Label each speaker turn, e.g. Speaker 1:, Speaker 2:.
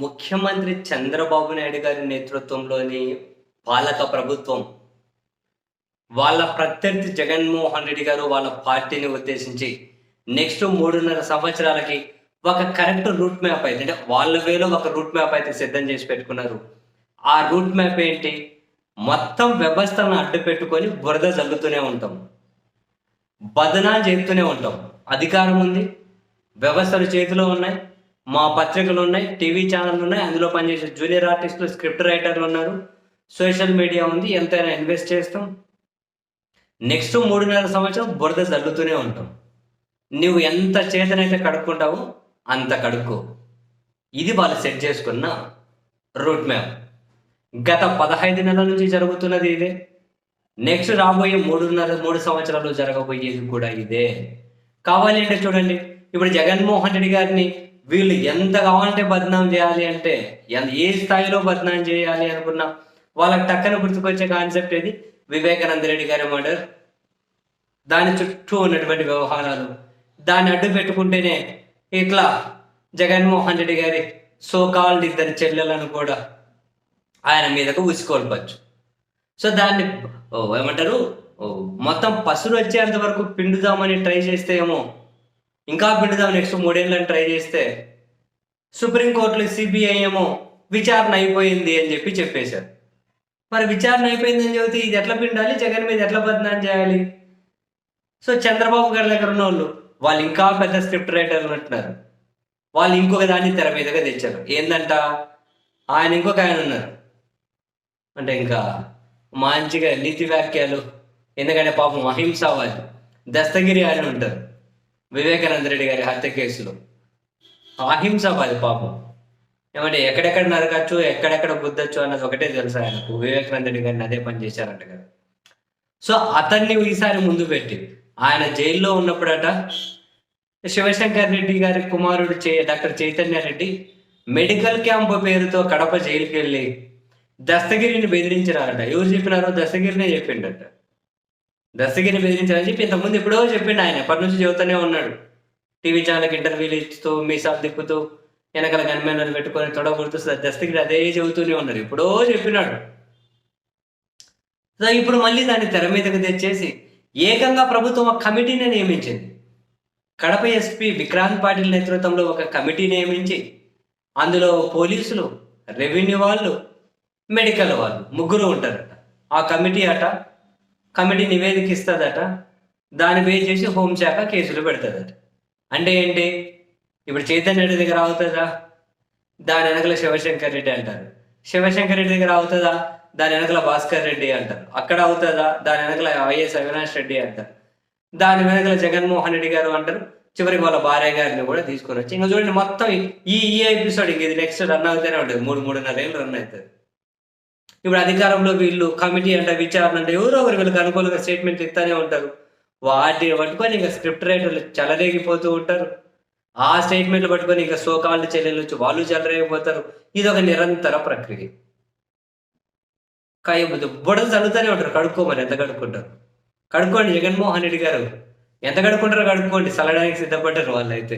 Speaker 1: ముఖ్యమంత్రి చంద్రబాబు నాయుడు గారి నేతృత్వంలోని పాలక ప్రభుత్వం వాళ్ళ ప్రత్యర్థి జగన్మోహన్ రెడ్డి గారు వాళ్ళ పార్టీని ఉద్దేశించి నెక్స్ట్ మూడున్నర సంవత్సరాలకి ఒక కరెక్ట్ రూట్ మ్యాప్ అయితే అంటే వాళ్ళ వేలో ఒక రూట్ మ్యాప్ అయితే సిద్ధం చేసి పెట్టుకున్నారు. ఆ రూట్ మ్యాప్ ఏంటి? మొత్తం వ్యవస్థను అడ్డు పెట్టుకొని బురద చల్లుతూనే ఉంటాం. బదనా చేస్తూనే ఉంటాం. అధికారం ఉంది వ్యవస్థలు చేతిలో ఉన్నాయి మా పత్రికలు ఉన్నాయి టీవీ ఛానల్ ఉన్నాయి అందులో పనిచేసే జూనియర్ ఆర్టిస్టులు స్క్రిప్ట్ రైటర్లు ఉన్నారు. సోషల్ మీడియా ఉంది ఎంతైనా ఇన్వెస్ట్ చేస్తాం. నెక్స్ట్ మూడున్నర సంవత్సరం బురద చల్లుతూనే ఉంటాం. నువ్వు ఎంత చేతనైతే కడుక్కుంటావో అంత కడుక్కో. ఇది వాళ్ళు సెట్ చేసుకున్న రూట్ మ్యాప్. గత పదహైదు నెలల నుంచి జరుగుతున్నది ఇదే. నెక్స్ట్ రాబోయే మూడున్నర మూడు సంవత్సరాలు జరగబోయేది కూడా ఇదే. కావాలి అంటే చూడండి ఇప్పుడు జగన్మోహన్ రెడ్డి గారిని వీళ్ళు ఎంత కావాలంటే బదనాం చేయాలి అంటే ఎంత ఏ స్థాయిలో బదనాం చేయాలి అనుకున్నా వాళ్ళకి టక్కన గుర్తుకొచ్చే కాన్సెప్ట్ ఏది? వివేకానంద రెడ్డి గారి మర్డర్. దాని చుట్టూ ఉన్నటువంటి వ్యవహారాలు. దాన్ని అడ్డు పెట్టుకుంటేనే ఇట్లా జగన్మోహన్ రెడ్డి గారి సో కాల్డ్ ఇద్దరు చెల్లెలను కూడా ఆయన మీదకు ఉసుకోల్పచ్చు. సో దాన్ని ఏమంటారు? మొత్తం పసులు వచ్చేంత వరకు పిండుదామని ట్రై చేస్తే ఏమో ఇంకా పిండుదాం నెక్స్ట్ మూడేళ్ళని ట్రై చేస్తే సుప్రీంకోర్టులో సిబిఐ ఏమో విచారణ అయిపోయింది అని చెప్పి చెప్పేశారు. మరి విచారణ అయిపోయిందని చెబితే ఇది ఎట్లా పిండాలి? జగన్ మీద ఎట్లా బదనాం చేయాలి? సో చంద్రబాబు గారి దగ్గర ఉన్న వాళ్ళు వాళ్ళు ఇంకా పెద్ద స్క్రిప్ట్ రైటర్ అంటున్నారు. వాళ్ళు ఇంకొక దాన్ని తెర మీదగా తెచ్చారు. ఏందంట? ఆయన ఇంకొక ఆయన ఉన్నారు. అంటే ఇంకా మంచిగా నీతి వ్యాఖ్యలు. ఎందుకంటే పాపం అహింసావాది దస్తగిరి ఆయన ఉంటారు. వివేకానంద రెడ్డి గారి హత్య కేసులో. అహింస పది పాపం. ఏమంటే ఎక్కడెక్కడ నరకచ్చు ఎక్కడెక్కడ గుద్దచ్చు అన్నది ఒకటే తెలుసు ఆయనకు. వివేకానంద రెడ్డి గారిని అదే పని చేశారంట కదా. సో అతన్ని ఈసారి ముందు పెట్టి ఆయన జైల్లో ఉన్నప్పుడట శివశంకర్ రెడ్డి గారి కుమారుడు చే doctor Chaitanya Reddy medical camp పేరుతో కడప జైలుకి వెళ్ళి దస్తగిరిని బెదిరించినారట. ఎవరు చెప్పినారో దస్తగిరినే చెప్పిండట. దస్తగిరిని బెదిరించాలని చెప్పి ఇంతకుముందు ఎప్పుడో చెప్పిండు ఆయన. ఎప్పటి నుంచి చెబుతూనే ఉన్నాడు. టీవీ ఛానల్కి ఇంటర్వ్యూలు ఇస్తూ మీసాలు దిక్కుతూ వెనకాల గన్మెన్లను పెట్టుకొని తొడగొడుతూ దస్తగిరి అదే చెబుతూనే ఉన్నారు. ఎప్పుడో చెప్పినాడు. సో ఇప్పుడు మళ్ళీ దాన్ని తెర మీదకి తెచ్చేసి ఏకంగా ప్రభుత్వం ఒక కమిటీని నియమించింది. కడప ఎస్పీ విక్రాంత్ పాటిల్ నేతృత్వంలో ఒక కమిటీ నియమించి అందులో పోలీసులు రెవెన్యూ వాళ్ళు మెడికల్ వాళ్ళు ముగ్గురు ఉంటారట. ఆ కమిటీ అట కమిటీ నివేదిక ఇస్తుందట దాని బేస్ చేసి హోంశాఖ కేసులు పెడుతుందట. అంటే ఏంటి? ఇప్పుడు చైతన్య రెడ్డి దగ్గర అవుతుందా? దాని వెనకల శివశంకర్ రెడ్డి అంటారు. శివశంకర్ రెడ్డి దగ్గర అవుతుందా? దాని వెనకల భాస్కర్ రెడ్డి అంటారు. అక్కడ అవుతుందా? దాని వెనకల వైఎస్ అవినాష్ రెడ్డి అంటారు. దాని వెనకల జగన్మోహన్ రెడ్డి గారు అంటారు. చివరికి వాళ్ళ భార్య గారిని కూడా తీసుకొని వచ్చి ఇంకా చూడండి మొత్తం ఈ ఈ ఎపిసోడ్ ఇంక ఇది నెక్స్ట్ రన్ అవుతూనే ఉంటుంది. మూడు మూడున్నర ఏళ్ళు రన్ అవుతుంది. ఇప్పుడు అధికారంలో వీళ్ళు కమిటీ అంటే విచారణ అంటే ఎవరో ఒకరు వీళ్ళకి అనుకూలంగా స్టేట్మెంట్ ఇస్తూనే ఉంటారు. వాటిని పట్టుకొని ఇంకా స్క్రిప్ట్ రైటర్లు చెలరేగిపోతూ ఉంటారు. ఆ స్టేట్మెంట్లు పట్టుకొని ఇంకా సోకాళ్ళు చెల్లెలు వచ్చి వాళ్ళు చెలరేగిపోతారు. ఇది ఒక నిరంతర ప్రక్రియ. కాయ బుడలు చల్లుతూనే ఉంటారు. కడుక్కోమని ఎంత కడుక్కుంటారు? కడుక్కోండి జగన్మోహన్ రెడ్డి గారు. ఎంత కడుక్కుంటారో కడుక్కోండి. చల్లడానికి సిద్ధపడ్డారు వాళ్ళు అయితే